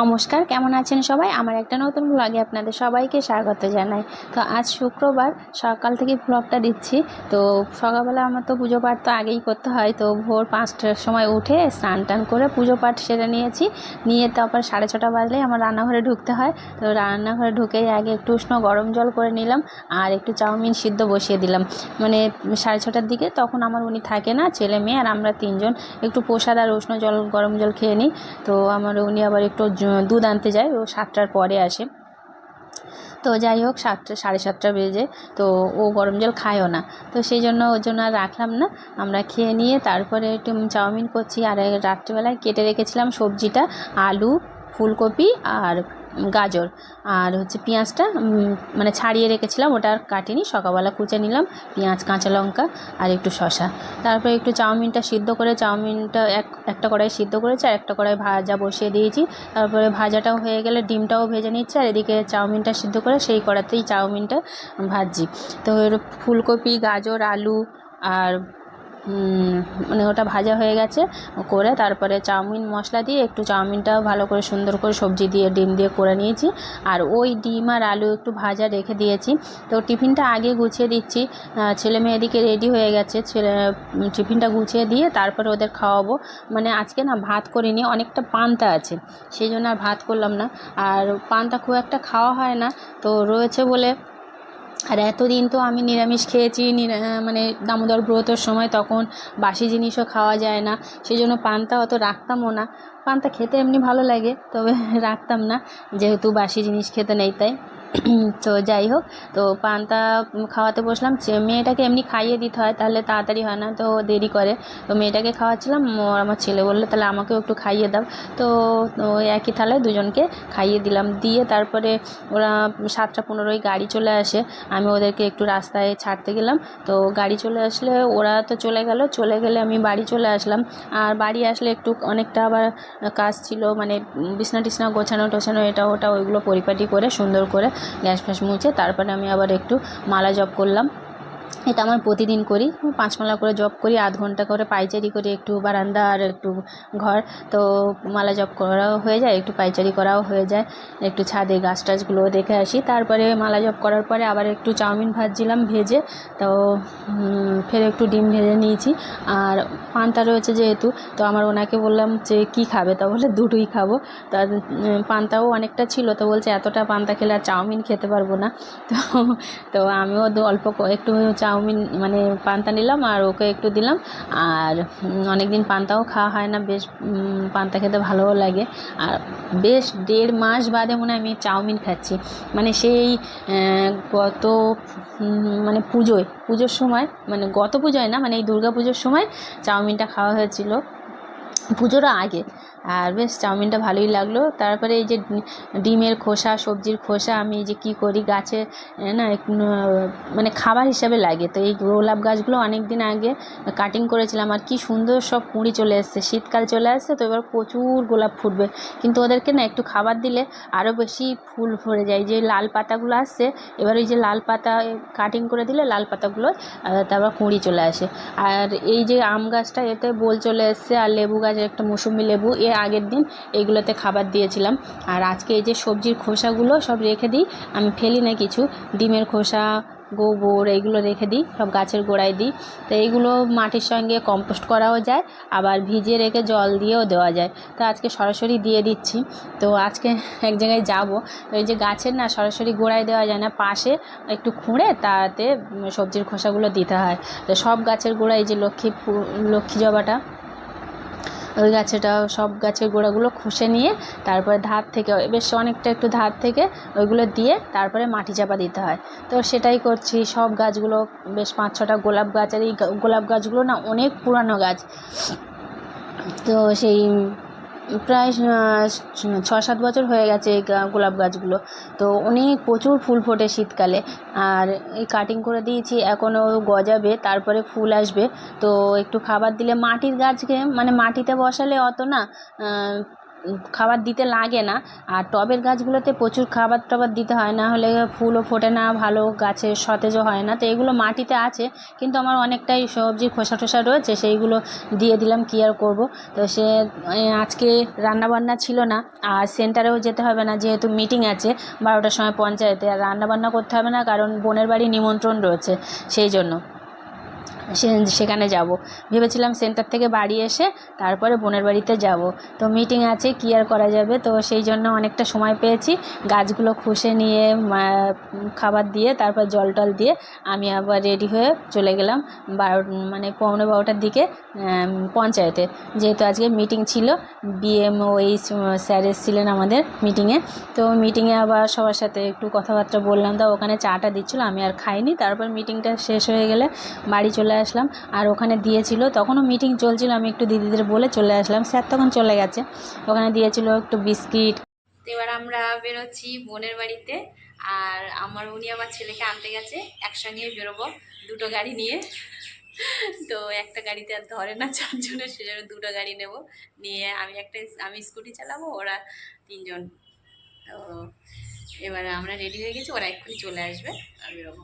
নমস্কার, কেমন আছেন সবাই? আমার একটা নতুন ব্লগে আপনাদের সবাইকে স্বাগত জানাই। তো আজ শুক্রবার, সকাল থেকে ব্লগটা দিচ্ছি। তো সকালবেলা আমার তো পুজো পাঠ তো আগেই করতে হয়। তো ভোর পাঁচটার সময় উঠে স্নান টান করে পুজো পাঠ সেরে নিয়েছি। নিয়ে তারপর সাড়ে ছটা বাজলেই আমার রান্নাঘরে ঢুকতে হয়। তো রান্নাঘরে ঢুকেই আগে একটু উষ্ণ গরম জল করে নিলাম আর একটু চাউমিন সিদ্ধ বসিয়ে দিলাম। মানে সাড়ে ছটার দিকে তখন আমার উনি থাকে না, ছেলে মেয়ে আর আমরা তিনজন একটু প্রসাদ আর উষ্ণ জল, গরম জল খেয়ে নিই। তো আমার উনি আবার একটু দুধ আনতে যায়, ও সাতটার পরে আসে। তো যাই হোক, সাতটা, সাড়ে সাতটা বেজে, তো ও গরম জল খায়ও না। তো সেই জন্য ওর জন্য আর রাখলাম না। আমরা খেয়ে নিয়ে তারপরে একটু চাউমিন করছি। আর রাত্রিবেলায় কেটে রেখেছিলাম সবজিটা, আলু, ফুলকপি আর গাজর আর হচ্ছে পেঁয়াজটা মানে ছাড়িয়ে রেখেছিলাম, ওটা আর কাটিনি, সকালবেলা কুচে নিলাম, পেঁয়াজ, কাঁচা লঙ্কা আর একটু শসা। তারপরে একটু চাউমিনটা সিদ্ধ করে, চাউমিনটা এক, একটা কড়াই সিদ্ধ করেছি, আর একটা কড়াই ভাজা বসিয়ে দিয়েছি। তারপরে ভাজাটাও হয়ে গেলে ডিমটাও ভেজে নিচ্ছে, আর এদিকে চাউমিনটা সিদ্ধ করে সেই কড়াতেই চাউমিনটা ভাজছি। তো ফুলকপি, গাজর, আলু আর মানে ওটা ভাজা হয়ে গেছে করে তারপরে চাউমিন মশলা দিয়ে একটু চাউমিনটাও ভালো করে সুন্দর করে সবজি দিয়ে, ডিম দিয়ে করে নিয়েছি। আর ওই ডিম আর আলু একটু ভাজা রেখে দিয়েছি। তো টিফিনটা আগে গুছিয়ে দিচ্ছি। ছেলে মেয়ে এদিকে রেডি হয়ে গেছে। ছেলে টিফিনটা গুছিয়ে দিয়ে তারপরে ওদের খাওয়াবো। মানে আজকে না ভাত করিনি, অনেকটা পান্তা আছে। সেই জন্য আর ভাত করলাম না। আর পান্তা খুব একটা খাওয়া হয় না। তো রয়েছে বলে আর এতদিন তো আমি নিরামিষ খেয়েছি মানে দামোদর ব্রতর সময় তখন বাসি জিনিসও খাওয়া যায় না। সেই জন্য পান্তা অত রাখতামও না। পান্তা খেতে এমনি ভালো লাগে, তবে রাখতাম না, যেহেতু বাসি জিনিস খেতে নেই তাই। তো যাই হোক, তো পান্তা খাওয়াতে বসলাম। মেয়েটাকে এমনি খাইয়ে দিতে হয়, তাহলে তাড়াতাড়ি হয় না, তো দেরি করে। তো মেয়েটাকে খাওয়াচ্ছিলাম, ওর আমার ছেলে বলল, তাহলে আমাকেও একটু খাইয়ে দাও। তো ওই একই থালায় দুজনকে খাইয়ে দিলাম। দিয়ে তারপরে ওরা সাতটা পনেরোই গাড়ি চলে আসে। আমি ওদেরকে একটু রাস্তায় ছাড়তে গেলাম। তো গাড়ি চলে আসলে ওরা তো চলে গেল, চলে গেলে আমি বাড়ি চলে আসলাম। আর বাড়ি আসলে একটু অনেকটা আবার কাজ ছিল মানে বিছনা টিছনা গোছানো টোছানো এটা ওটা ওইগুলো পরিপাটি করে, সুন্দর করে। গ্যাস ফ্যাস মুছে তারপরে আমি আবার একটু মালা জপ করলাম। এটা আমার প্রতিদিন করি পাঁচ মালা করে জব করি, আধ ঘণ্টা করে পাইচারি করি, একটু বারান্দা আর একটু ঘর। তো মালা জব করাও হয়ে যায়, একটু পাইচারি করাও হয়ে যায়। একটু ছাদে গাছ টাছগুলোও দেখে আসি। তারপরে মালা জব করার পরে আবার একটু চাউমিন ভাজছিলাম ভেজে। তো ফের একটু ডিম ভেজে নিয়েছি। আর পান্তা রয়েছে যেহেতু, তো আমার ওনাকে বললাম যে, কি খাবে? তা বলে, দুটোই খাব। তা পান্তাও অনেকটা ছিল, তো বলছে, এতটা পান্তা খেলে আর চাউমিন খেতে পারব না। তো তো আমিও অল্প একটু একটু চাউমিন মানে পান্তা নিলাম আর ওকে একটু দিলাম। আর অনেক দিন পান্তাও খাওয়া হয় না, বেশ পান্তা খেতে ভালোও লাগে। আর বেশ দেড় মাস বাদে মনে আমি চাউমিন খাচ্ছি। মানে সেই গত মানে পুজোয়, পুজোর সময় মানে গত পুজোয় না মানে এই দুর্গা পুজোর সময় চাউমিনটা খাওয়া হয়েছিল। পুজোর আগে আর বেশ চাউমিনটা ভালোই লাগল। তারপরে এই যে ডিমের খোসা, সবজির খোসা, আমি এই যে কী করি, গাছে না মানে খাবার হিসাবে লাগে। তো এই গোলাপ গাছগুলো অনেক দিন আগে কাটিং করেছিলাম আর কি সুন্দর সব কুঁড়ি চলে এসছে। শীতকাল চলে আসছে তো এবার প্রচুর গোলাপ ফুটবে। কিন্তু ওদেরকে না একটু খাবার দিলে আরও বেশি ফুল ভরে যায়। যে লাল পাতাগুলো আসছে, এবার ওই যে লাল পাতা কাটিং করে দিলে লাল পাতাগুলো তারপর কুঁড়ি চলে আসে। আর এই যে আম গাছটা, এতে বোল চলে এসছে আর লেবু গাছের একটা মৌসুমি লেবু এর আগের দিন এইগুলোতে খাবার দিয়েছিলাম। আর আজকে এই যে সবজির খোসাগুলো সব রেখে দিই। আমি ফেলি না কিছু। ডিমের খোসা, গোবর এইগুলো রেখে দিই। সব গাছের গোড়ায় দিই। তো এইগুলো মাটির সঙ্গে কম্পোস্ট করাও যায়। আবার ভিজিয়ে রেখে জল দিয়েও দেওয়া যায়। তো আজকে সরাসরি দিয়ে দিচ্ছি। তো আজকে এক জায়গায় যাব। এই যে গাছের না সরাসরি গোড়ায় দেওয়া যায় না, পাশে একটু খুঁড়ে তাতে সবজির খোসাগুলো দিতে হয়। তো সব গাছের গোড়ায় যে লক্ষ্মী লক্ষ্মী জবাটা ওই গাছেটা, সব গাছের গোড়াগুলো খুশে নিয়ে তারপরে ধার থেকে, বেশ অনেকটা একটু ধার থেকে ওইগুলো দিয়ে তারপরে মাটি চাপা দিতে হয়। তো সেটাই করছি। সব গাছগুলো, বেশ পাঁচ ছটা গোলাপ গাছ, আর এই গোলাপ গাছগুলো না অনেক পুরানো গাছ। তো সেই প্রায় ছ সাত বছর হয়ে গেছে এই গোলাপ গাছগুলো। তো অনেক প্রচুর ফুল ফোটে শীতকালে। আর এই কাটিং করে দিয়েছি এখনও গজাবে, তারপরে ফুল আসবে। তো একটু খাবার দিলে মাটির গাছকে মানে মাটিতে বসালে অত না খাবার দিতে লাগে না। আর টবের গাছগুলোতে প্রচুর খাবার টাবার দিতে হয়, না হলে ফুলও ফোটে না, ভালো গাছে সতেজও হয় না। তো এগুলো মাটিতে আছে, কিন্তু আমার অনেকটাই সবজি খোসা টোসা রয়েছে, সেইগুলো দিয়ে দিলাম, কী আর করব? তো সে আজকে রান্নাবান্না ছিল না, আর সেন্টারেও যেতে হবে না, যেহেতু মিটিং আছে বারোটার সময় পঞ্চায়েতে, আর রান্নাবান্না করতে হবে না, কারণ বোনের বাড়ি নিমন্ত্রণ রয়েছে, সেই জন্য। সেখানে যাব। ভেবেছিলাম সেন্টার থেকে বাড়ি এসে তারপরে বোনের বাড়িতে যাব। তো মিটিং আছে, কী আর করা যাবে? তো সেই জন্য অনেকটা সময় পেয়েছি। গাছগুলো খুশে নিয়ে খাবার দিয়ে, তারপর জল টল দিয়ে আমি আবার রেডি হয়ে চলে গেলাম বারো মানে পৌনে বারোটার দিকে পঞ্চায়েতে। যেহেতু আজকে মিটিং ছিল বিএমও এই স্যার এসেছিলেন আমাদের মিটিংয়ে তো মিটিংয়ে আবার সবার সাথে একটু কথাবার্তা বললাম। তা ওখানে চাটা দিচ্ছিল, আমি আর খাইনি। তারপর মিটিংটা শেষ হয়ে গেলে বাড়ি চলে আসলাম। আর ওখানে দিয়েছিল তখনও মিটিং চলছিল আমি একটু দিদিদের বলে চলে আসলাম। স্যার তখন চলে গেছে। ওখানে দিয়েছিল একটু বিস্কিট। তো এবার আমরা বেরোচ্ছি বোনের বাড়িতে। আর আমার উনি আমার ছেলেকে আনতে গেছে। একসঙ্গে বেরোবো। দুটো গাড়ি নিয়ে। তো একটা গাড়িতে আর ধরে না চারজনের সেজন্য দুটো গাড়ি নেব। নিয়ে আমি একটা আমি স্কুটি চালাবো ওরা তিনজন। তো এবারে আমরা রেডি হয়ে গেছি ওরা এক্ষুনি চলে আসবে। আর বেরোবো।